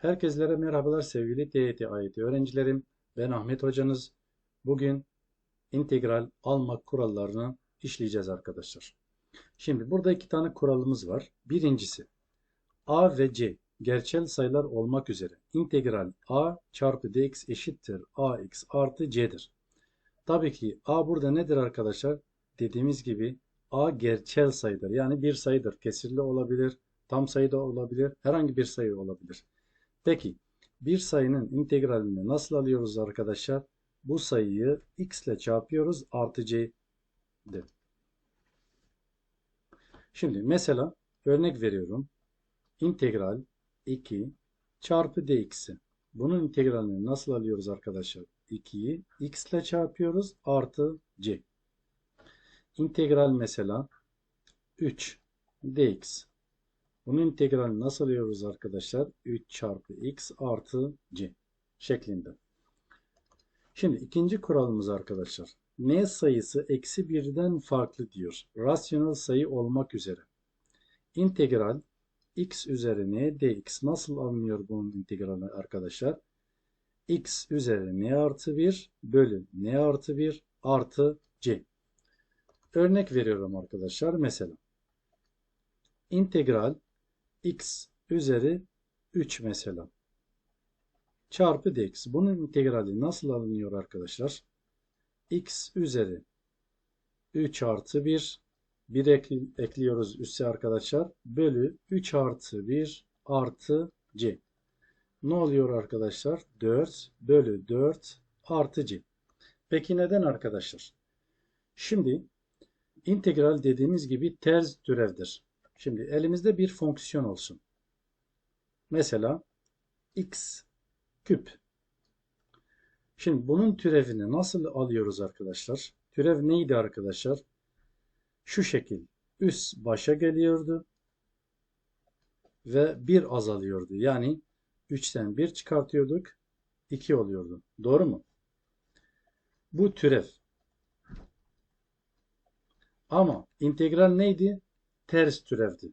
Herkeslere merhabalar sevgili TYT AYT öğrencilerim. Ben Ahmet hocanız. Bugün integral almak kurallarını işleyeceğiz arkadaşlar. Şimdi burada iki tane kuralımız var. Birincisi a ve c gerçel sayılar olmak üzere integral a çarpı dx eşittir ax artı c'dir. Tabii ki a burada nedir arkadaşlar? Dediğimiz gibi a gerçel sayıdır. Yani bir sayıdır. Kesirli olabilir, tam sayı da olabilir, herhangi bir sayı olabilir. Peki bir sayının integralini nasıl alıyoruz arkadaşlar? Bu sayıyı x ile çarpıyoruz artı c'dir. Şimdi mesela örnek veriyorum. İntegral 2 çarpı dx'i. Bunun integralini nasıl alıyoruz arkadaşlar? 2'yi x ile çarpıyoruz artı c. İntegral mesela 3 dx. Bunun integralini nasıl alıyoruz arkadaşlar? 3 çarpı x artı c şeklinde. Şimdi ikinci kuralımız arkadaşlar. n sayısı eksi birden farklı diyor. Rasyonel sayı olmak üzere. İntegral x üzeri n dx nasıl alınıyor bunun integrali arkadaşlar? x üzeri n artı 1 bölü n artı 1 artı c. Örnek veriyorum arkadaşlar. Mesela integral x üzeri 3 mesela çarpı dx. Bunun integrali nasıl alınıyor arkadaşlar? x üzeri 3 artı 1 1 ekli, ekliyoruz üsse arkadaşlar. Bölü 3 artı 1 artı c. Ne oluyor arkadaşlar? 4 bölü 4 artı c. Peki neden arkadaşlar? Şimdi integral dediğimiz gibi ters türevdir. Şimdi elimizde bir fonksiyon olsun. Mesela x küp. Şimdi bunun türevini nasıl alıyoruz arkadaşlar? Türev neydi arkadaşlar? Şu şekil. Üst başa geliyordu. Ve 1 azalıyordu. Yani 3'ten 1 çıkartıyorduk. 2 oluyordu. Doğru mu? Bu türev. Ama integral neydi? Ters türevdi.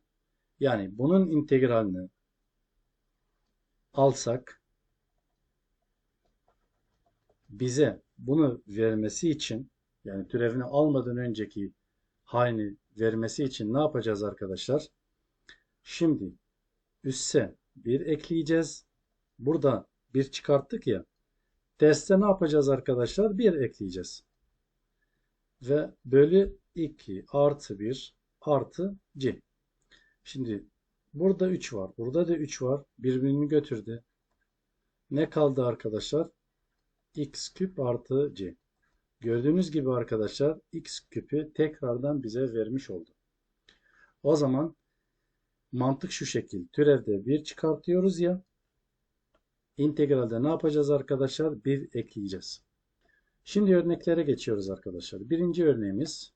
Yani bunun integralini alsak bize bunu vermesi için yani türevini almadan önceki halini vermesi için ne yapacağız arkadaşlar? Şimdi üsse bir ekleyeceğiz. Burada bir çıkarttık ya. Derste ne yapacağız arkadaşlar? Bir ekleyeceğiz. Ve bölü 2 artı 1 artı c. Şimdi burada 3 var. Burada da 3 var. Birbirini götürdü. Ne kaldı arkadaşlar? x küp artı c. Gördüğünüz gibi arkadaşlar x küpü tekrardan bize vermiş oldu. O zaman mantık şu şekil. Türevde 1 çıkartıyoruz ya. İntegralde ne yapacağız arkadaşlar? 1 ekleyeceğiz. Şimdi örneklere geçiyoruz arkadaşlar. Birinci örneğimiz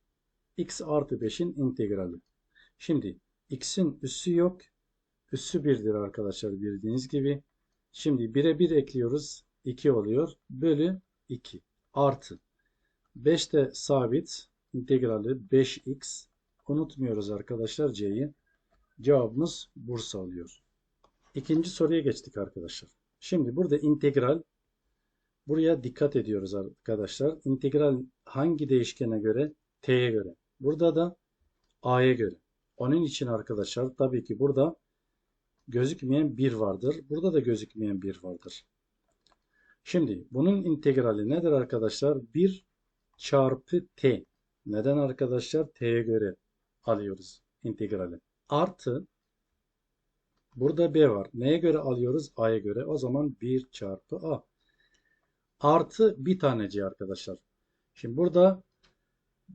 x artı 5'in integrali. Şimdi x'in üssü yok. Üssü 1'dir arkadaşlar bildiğiniz gibi. Şimdi 1'e 1 ekliyoruz. 2 oluyor. Bölü 2 artı. 5 de sabit. integrali 5x. Unutmuyoruz arkadaşlar c'yi. Cevabımız Bursa oluyor. İkinci soruya geçtik arkadaşlar. Şimdi burada integral buraya dikkat ediyoruz arkadaşlar. İntegral hangi değişkene göre? T'ye göre. Burada da A'ya göre. Onun için arkadaşlar tabii ki burada gözükmeyen 1 vardır. Burada da gözükmeyen 1 vardır. Şimdi bunun integrali nedir arkadaşlar? 1 çarpı t. Neden arkadaşlar? t'ye göre alıyoruz integrali. Artı burada b var. Neye göre alıyoruz? a'ya göre. O zaman 1 çarpı a. Artı bir tane c arkadaşlar. Şimdi burada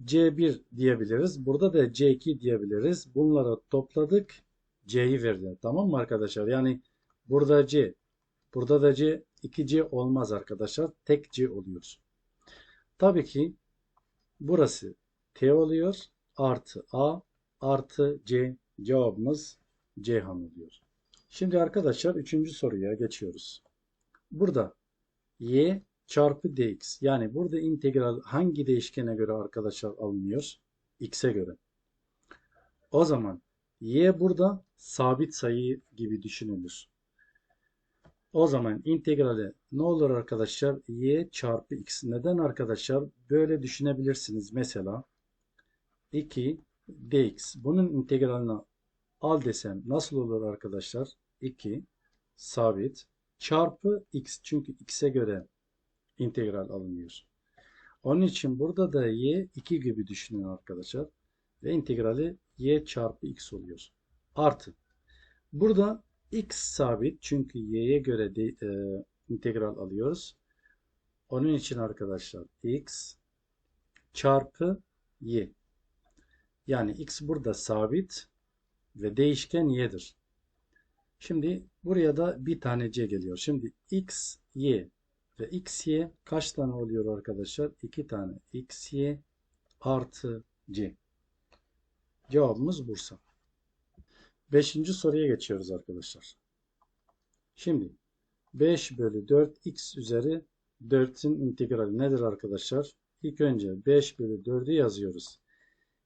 C1 diyebiliriz. Burada da C2 diyebiliriz. Bunları topladık. C'yi verdi. Tamam mı arkadaşlar? Yani burada C, burada da C, 2C olmaz arkadaşlar. Tek C oluyor. Tabii ki burası T oluyor. Artı A artı C cevabımız Ceyhan oluyor. Şimdi arkadaşlar üçüncü soruya geçiyoruz. Burada Y çarpı dx. Yani burada integral hangi değişkene göre arkadaşlar alınıyor? x'e göre. O zaman y burada sabit sayı gibi düşünülür. O zaman integrali ne olur arkadaşlar? y çarpı x. Neden arkadaşlar? Böyle düşünebilirsiniz. Mesela 2 dx. Bunun integralini al desem nasıl olur arkadaşlar? 2 sabit çarpı x. Çünkü x'e göre integral alınıyor. Onun için burada da y 2 gibi düşünün arkadaşlar. Ve integrali y çarpı x oluyor. Artı. Burada x sabit çünkü y'ye göre de, e, integral alıyoruz. Onun için arkadaşlar x çarpı y. Yani x burada sabit ve değişken y'dir. Şimdi buraya da bir tane c geliyor. Şimdi x, y ve x, y kaç tane oluyor arkadaşlar? 2 tane x, y artı c. Cevabımız Bursa. Beşinci soruya geçiyoruz arkadaşlar. Şimdi 5 bölü 4 x üzeri 4'ün integrali nedir arkadaşlar? İlk önce 5 bölü 4'ü yazıyoruz.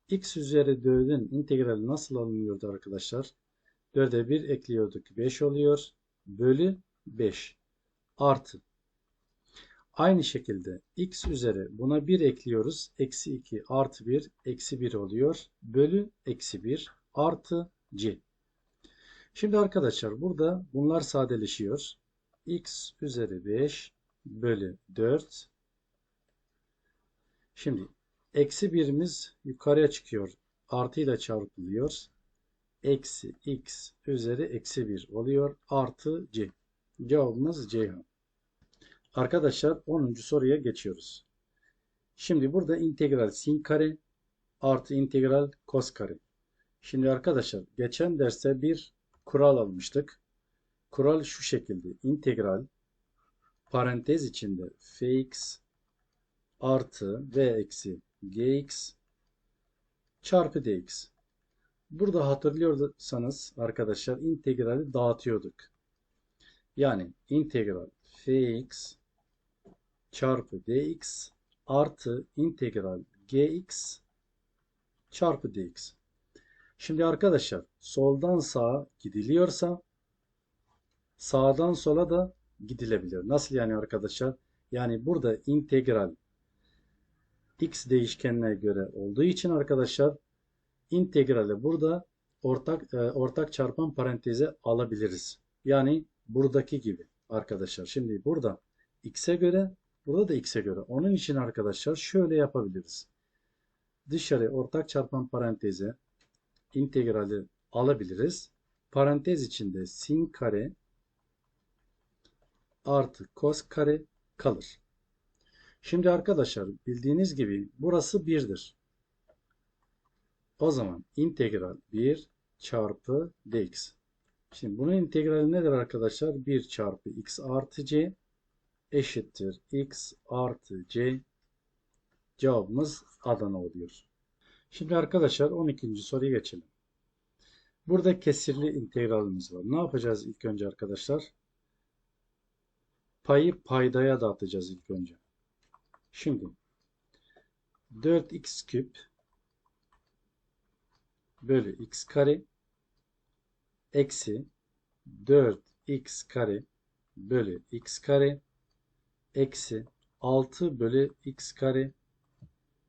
x üzeri 4'ün integrali nasıl alınıyordu arkadaşlar? 4'e 1 ekliyorduk. 5 oluyor. Bölü 5 artı. Aynı şekilde x üzeri buna 1 ekliyoruz. Eksi 2 artı 1 eksi 1 oluyor. Bölü eksi 1 artı c. Şimdi arkadaşlar burada bunlar sadeleşiyor. x üzeri 5 bölü 4. Şimdi eksi birimiz yukarıya çıkıyor. Artıyla çarpılıyor. Eksi x üzeri eksi 1 oluyor. Artı c. Cevabımız Ceyhan. Arkadaşlar 10. soruya geçiyoruz. Şimdi burada integral sin kare artı integral kos kare. Şimdi arkadaşlar geçen derste bir kural almıştık. Kural şu şekilde. integral parantez içinde fx artı v eksi gx çarpı dx. Burada hatırlıyorsanız arkadaşlar integrali dağıtıyorduk. Yani integral fx çarpı dx artı integral gx çarpı dx. Şimdi arkadaşlar soldan sağa gidiliyorsa sağdan sola da gidilebilir. Nasıl yani arkadaşlar? Yani burada integral x değişkenine göre olduğu için arkadaşlar integrali burada ortak e, ortak çarpan paranteze alabiliriz. Yani buradaki gibi arkadaşlar. Şimdi burada x'e göre burada da x'e göre. Onun için arkadaşlar şöyle yapabiliriz. Dışarı ortak çarpan paranteze integrali alabiliriz. Parantez içinde sin kare artı kos kare kalır. Şimdi arkadaşlar bildiğiniz gibi burası 1'dir. O zaman integral 1 çarpı dx. Şimdi bunun integrali nedir arkadaşlar? 1 çarpı x artı c eşittir x artı c. Cevabımız Adana oluyor. Şimdi arkadaşlar 12. soruya geçelim. Burada kesirli integralimiz var. Ne yapacağız ilk önce arkadaşlar? Payı paydaya dağıtacağız ilk önce. Şimdi 4x küp bölü x kare eksi 4x kare bölü x kare eksi 6 bölü x kare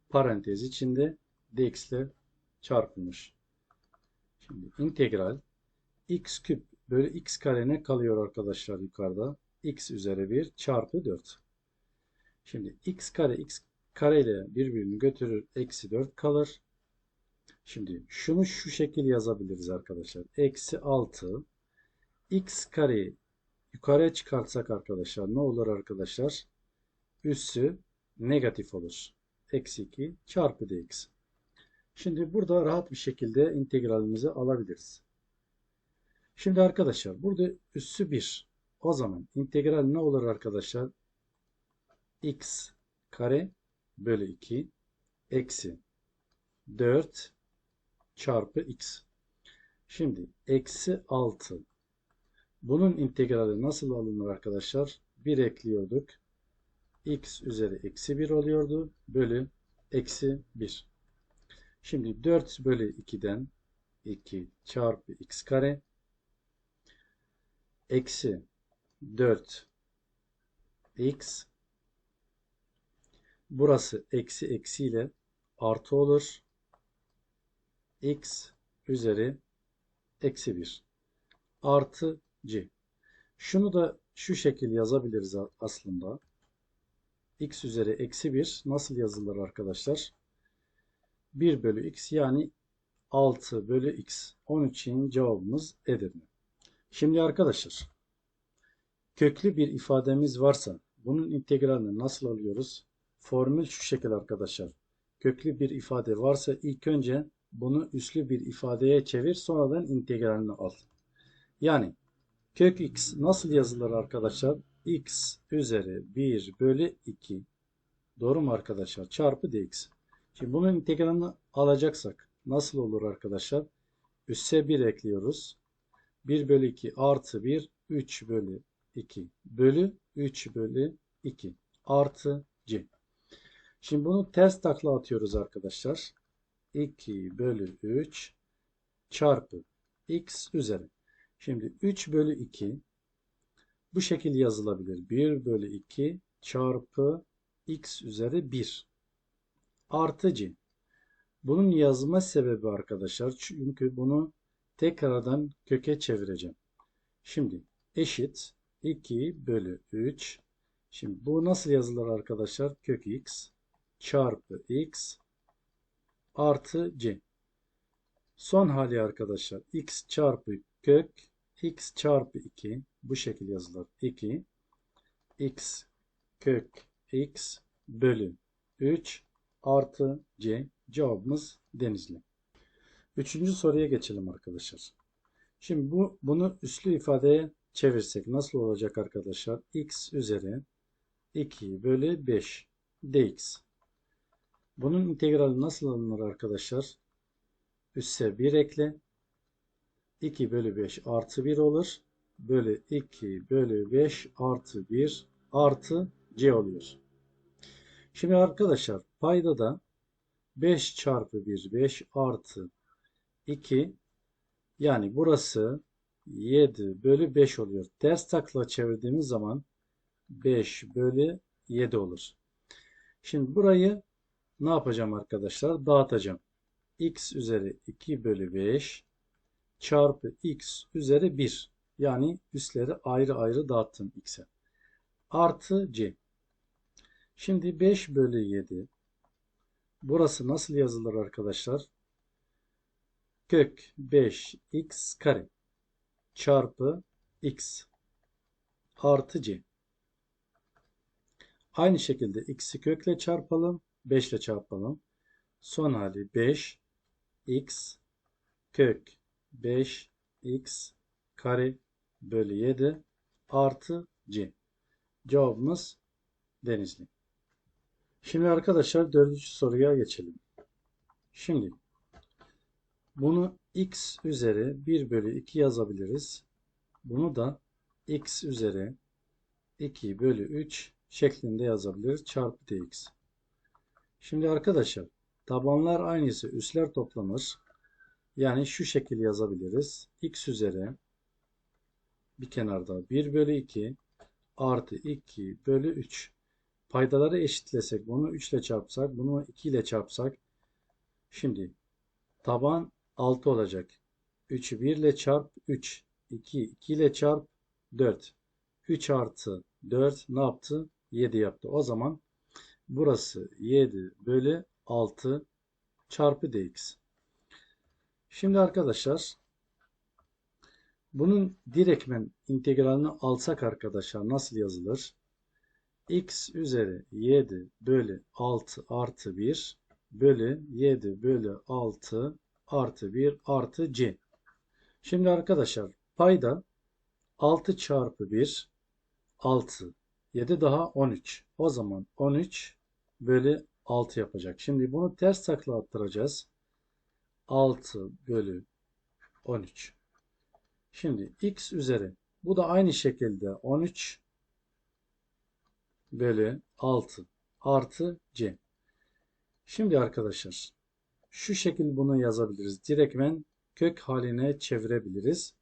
parantez içinde dx ile çarpılmış. Şimdi integral x küp bölü x kare ne kalıyor arkadaşlar yukarıda? x üzeri 1 çarpı 4. Şimdi x kare x kare ile birbirini götürür. Eksi 4 kalır. Şimdi şunu şu şekil yazabiliriz arkadaşlar. Eksi 6 x kareyi yukarıya çıkartsak arkadaşlar ne olur arkadaşlar? Üssü negatif olur. Eksi 2 çarpı dx. Şimdi burada rahat bir şekilde integralimizi alabiliriz. Şimdi arkadaşlar burada üssü 1. O zaman integral ne olur arkadaşlar? x kare bölü 2 eksi 4 çarpı x. Şimdi eksi 6. Bunun integrali nasıl alınır arkadaşlar? 1 ekliyorduk. x üzeri eksi 1 oluyordu. Bölü eksi 1. Şimdi 4 bölü 2'den 2 çarpı x kare eksi 4 x burası eksi eksiyle artı olur. x üzeri eksi 1 artı c. Şunu da şu şekil yazabiliriz aslında. x üzeri eksi 1 nasıl yazılır arkadaşlar? 1 bölü x yani 6 bölü x. 13'in cevabımız Edirne. Şimdi arkadaşlar köklü bir ifademiz varsa bunun integralini nasıl alıyoruz? Formül şu şekil arkadaşlar. Köklü bir ifade varsa ilk önce bunu üslü bir ifadeye çevir sonradan integralini al. Yani kök x nasıl yazılır arkadaşlar? x üzeri 1 bölü 2 doğru mu arkadaşlar? Çarpı dx. Şimdi bunun integralini alacaksak nasıl olur arkadaşlar? Üsse 1 ekliyoruz. 1 bölü 2 artı 1 3 bölü 2 bölü 3 bölü 2 artı c. Şimdi bunu ters takla atıyoruz arkadaşlar. 2 bölü 3 çarpı x üzeri. Şimdi 3 bölü 2 bu şekilde yazılabilir. 1 bölü 2 çarpı x üzeri 1 artı c. Bunun yazma sebebi arkadaşlar çünkü bunu tekrardan köke çevireceğim. Şimdi eşit 2 bölü 3. Şimdi bu nasıl yazılır arkadaşlar? Kök x çarpı x artı c. Son hali arkadaşlar x çarpı kök x çarpı 2 bu şekilde yazılır. 2 x kök x bölü 3 artı c cevabımız denizli. Üçüncü soruya geçelim arkadaşlar. Şimdi bu bunu üslü ifadeye çevirsek nasıl olacak arkadaşlar? x üzeri 2 bölü 5 dx. Bunun integrali nasıl alınır arkadaşlar? Üsse 1 ekle. 2 bölü 5 artı 1 olur. Bölü 2 bölü 5 artı 1 artı c oluyor. Şimdi arkadaşlar payda da 5 çarpı 1 5 artı 2 yani burası 7 bölü 5 oluyor. Ters takla çevirdiğimiz zaman 5 bölü 7 olur. Şimdi burayı ne yapacağım arkadaşlar? Dağıtacağım. x üzeri 2 bölü 5 çarpı x üzeri 1. Yani üstleri ayrı ayrı dağıttım x'e. Artı c. Şimdi 5 bölü 7. Burası nasıl yazılır arkadaşlar? Kök 5x kare çarpı x artı c. Aynı şekilde x'i kökle çarpalım. 5 ile çarpalım. Son hali 5 x kök 5 x kare bölü 7 artı c. Cevabımız Denizli. Şimdi arkadaşlar dördüncü soruya geçelim. Şimdi bunu x üzeri 1 bölü 2 yazabiliriz. Bunu da x üzeri 2 bölü 3 şeklinde yazabiliriz. Çarpı dx. Şimdi arkadaşlar tabanlar aynısı üsler toplanır. Yani şu şekilde yazabiliriz. x üzeri bir kenarda 1 bölü 2 artı 2 bölü 3. Paydaları eşitlesek bunu 3 ile çarpsak bunu 2 ile çarpsak şimdi taban 6 olacak. 3'ü 1 ile çarp 3. 2 2 ile çarp 4. 3 artı 4 ne yaptı? 7 yaptı. O zaman burası 7 bölü 6 çarpı dx. Şimdi arkadaşlar bunun direktmen integralini alsak arkadaşlar nasıl yazılır? x üzeri 7 bölü 6 artı 1 bölü 7 bölü 6 artı 1 artı c. Şimdi arkadaşlar payda 6 çarpı 1 6 7 daha 13. O zaman 13 bölü 6 yapacak. Şimdi bunu ters takla attıracağız. 6 bölü 13. Şimdi x üzeri bu da aynı şekilde 13 bölü 6 artı c. Şimdi arkadaşlar şu şekilde bunu yazabiliriz. Direktmen kök haline çevirebiliriz.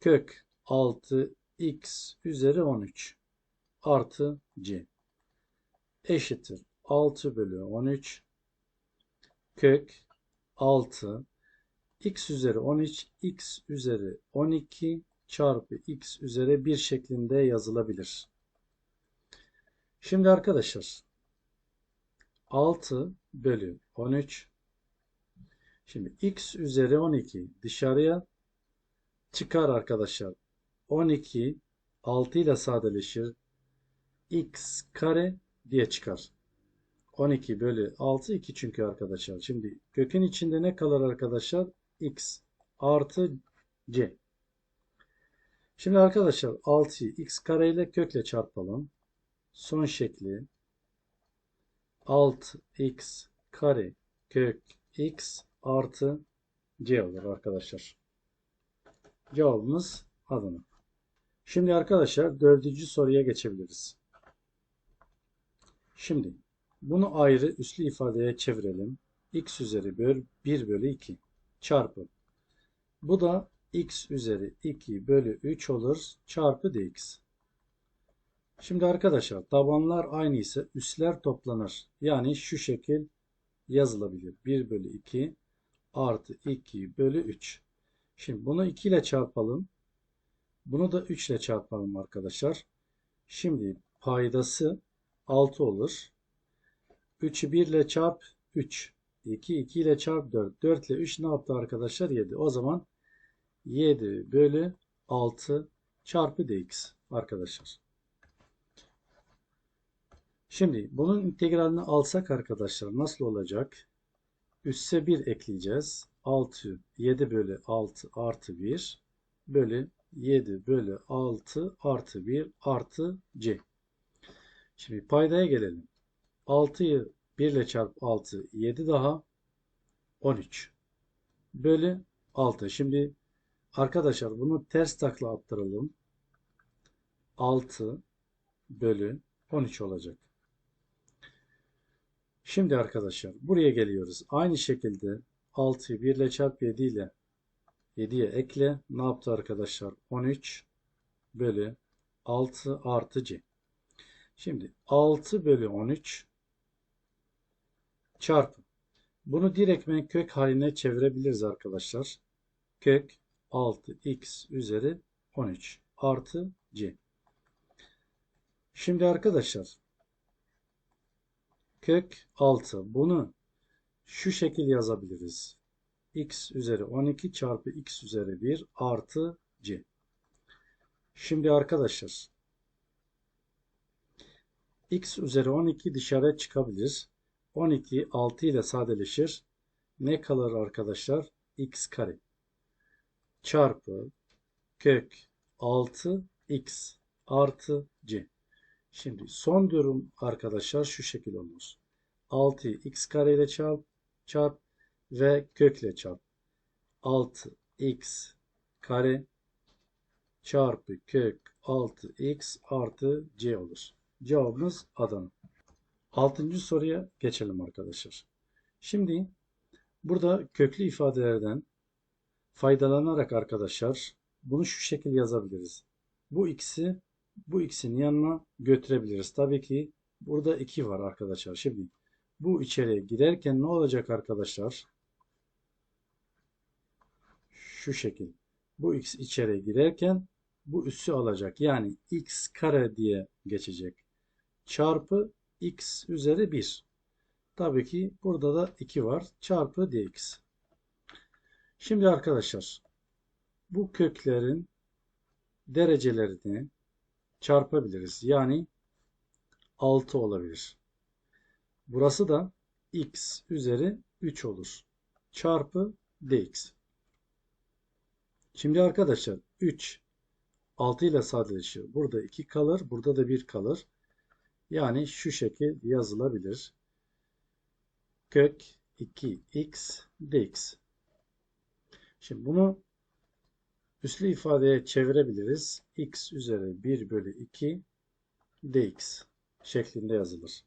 Kök 6 x üzeri 13 artı c eşittir 6 bölü 13 kök 6 x üzeri 13 x üzeri 12 çarpı x üzeri 1 şeklinde yazılabilir. Şimdi arkadaşlar 6 bölü 13 Şimdi x üzeri 12 dışarıya çıkar arkadaşlar. 12 6 ile sadeleşir. x kare diye çıkar. 12 bölü 6 2 çünkü arkadaşlar. Şimdi kökün içinde ne kalır arkadaşlar? x artı c. Şimdi arkadaşlar 6'yı x kare ile kökle çarpalım. Son şekli 6x kare kök x artı c olur arkadaşlar. Cevabımız Adana. Şimdi arkadaşlar dördüncü soruya geçebiliriz. Şimdi bunu ayrı üslü ifadeye çevirelim. x üzeri böl 1 bölü 2 çarpı. Bu da x üzeri 2 bölü 3 olur çarpı dx. Şimdi arkadaşlar tabanlar aynı ise üsler toplanır. Yani şu şekil yazılabilir. 1 bölü 2 artı 2 bölü 3. Şimdi bunu 2 ile çarpalım. Bunu da 3 ile çarpalım arkadaşlar. Şimdi paydası 6 olur. 3'ü 1 ile çarp 3. 2, 2 ile çarp 4. 4 ile 3 ne yaptı arkadaşlar? 7. O zaman 7 bölü 6 çarpı dx arkadaşlar. Şimdi bunun integralini alsak arkadaşlar nasıl olacak? Üsse 1 ekleyeceğiz. 6, 7 bölü 6 artı 1 bölü 7 bölü 6 artı 1 artı c. Şimdi paydaya gelelim. 6'yı 1 ile çarp 6 7 daha 13 bölü 6. Şimdi arkadaşlar bunu ters takla attıralım. 6 bölü 13 olacak. Şimdi arkadaşlar buraya geliyoruz. Aynı şekilde 6'yı 1 ile çarp 7 ile 7'ye ekle. Ne yaptı arkadaşlar? 13 bölü 6 artı c. Şimdi 6 bölü 13 çarpı. Bunu direktmen kök haline çevirebiliriz arkadaşlar. Kök 6x üzeri 13 artı c. Şimdi arkadaşlar kök 6 bunu şu şekil yazabiliriz. x üzeri 12 çarpı x üzeri 1 artı c. Şimdi arkadaşlar x üzeri 12 dışarı çıkabilir. 12 6 ile sadeleşir. Ne kalır arkadaşlar? x kare çarpı kök 6 x artı c. Şimdi son durum arkadaşlar şu şekil olmuş. 6'yı x kare ile çarp, çarp ve kökle çarp. 6x kare çarpı kök 6x artı c olur. Cevabımız Adana. Altıncı soruya geçelim arkadaşlar. Şimdi burada köklü ifadelerden faydalanarak arkadaşlar bunu şu şekil yazabiliriz. Bu x'i bu x'in yanına götürebiliriz. Tabii ki burada 2 var arkadaşlar. Şimdi bu içeriye girerken ne olacak arkadaşlar? Şu şekil. Bu x içeriye girerken bu üssü alacak. Yani x kare diye geçecek. Çarpı x üzeri 1. Tabii ki burada da 2 var. Çarpı dx. Şimdi arkadaşlar bu köklerin derecelerini çarpabiliriz. Yani 6 olabilir. Burası da x üzeri 3 olur. Çarpı dx. Şimdi arkadaşlar 3 6 ile sadeleşiyor. Burada 2 kalır. Burada da 1 kalır. Yani şu şekil yazılabilir. Kök 2x dx. Şimdi bunu üslü ifadeye çevirebiliriz. x üzeri 1 bölü 2 dx şeklinde yazılır.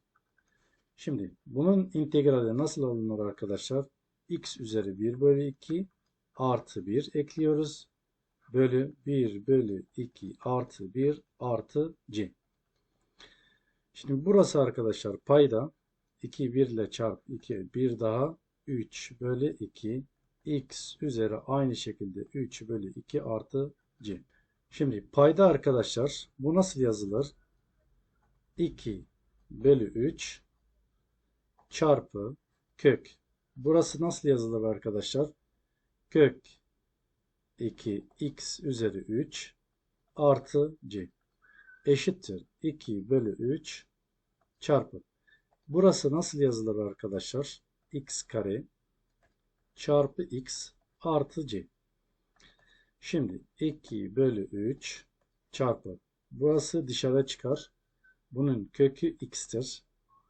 Şimdi bunun integrali nasıl alınır arkadaşlar? x üzeri 1 bölü 2 artı 1 ekliyoruz. bölü 1 bölü 2 artı 1 artı c. Şimdi burası arkadaşlar payda 2 1 ile çarp 2 bir daha 3 bölü 2 x üzeri aynı şekilde 3 bölü 2 artı c. Şimdi payda arkadaşlar bu nasıl yazılır? 2 bölü 3 çarpı kök. Burası nasıl yazılır arkadaşlar? Kök 2 x üzeri 3 artı c eşittir 2 bölü 3 çarpı. Burası nasıl yazılır arkadaşlar? x kare çarpı x artı c. Şimdi 2 bölü 3 çarpı. Burası dışarı çıkar. Bunun kökü x'tir.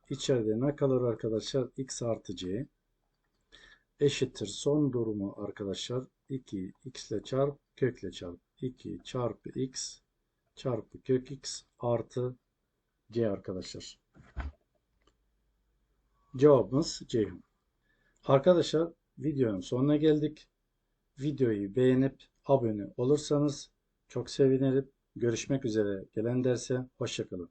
İçeride ne kalır arkadaşlar? x artı c eşittir. Son durumu arkadaşlar 2 x ile çarp kökle çarp. 2 çarpı x çarpı kök x artı c arkadaşlar. Cevabımız Ceyhun. Arkadaşlar videonun sonuna geldik. Videoyu beğenip abone olursanız çok sevinirim. Görüşmek üzere gelen derse hoşçakalın.